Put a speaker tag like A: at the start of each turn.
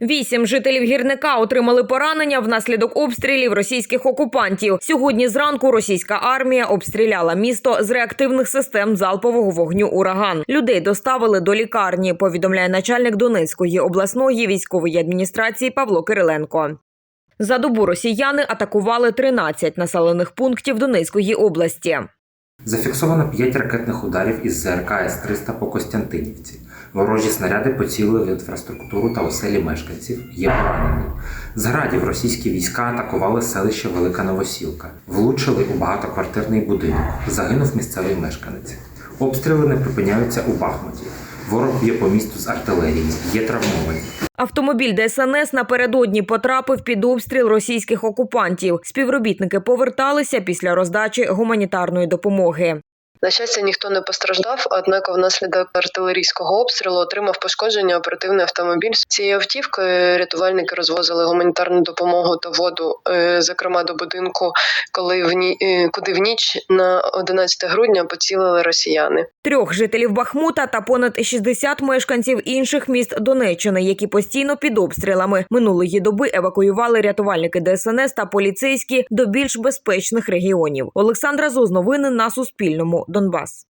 A: Вісім жителів гірника отримали поранення внаслідок обстрілів російських окупантів. Сьогодні зранку російська армія обстріляла місто з реактивних систем залпового вогню ураган. Людей доставили до лікарні. Повідомляє начальник Донецької обласної військової адміністрації Павло Кириленко. За добу росіяни атакували 13 населених пунктів Донецької області.
B: Зафіксовано 5 ракетних ударів із ЗРК С-300 по Костянтинівці. Ворожі снаряди поцілили в інфраструктуру та оселі мешканців. Є поранені. З російські війська атакували селище Велика Новосілка. Влучили у багатоквартирний будинок. Загинув місцевий мешканець. Обстріли не припиняються у Бахмуті. Ворог б'є по місту з артилерії. Є травмовані.
A: Автомобіль ДСНС напередодні потрапив під обстріл російських окупантів. Співробітники поверталися після роздачі гуманітарної допомоги.
C: На щастя, ніхто не постраждав, однак внаслідок артилерійського обстрілу отримав пошкодження оперативний автомобіль. Цією автівкою рятувальники розвозили гуманітарну допомогу та воду, е, зокрема до будинку, коли в ні, е, куди в ніч на 11 грудня поцілили росіяни.
A: Трьох жителів Бахмута та понад 60 мешканців інших міст Донеччини, які постійно під обстрілами минулої доби евакуювали рятувальники ДСНС та поліцейські до більш безпечних регіонів. Олександра Зоз, новини на Суспільному. Донбас.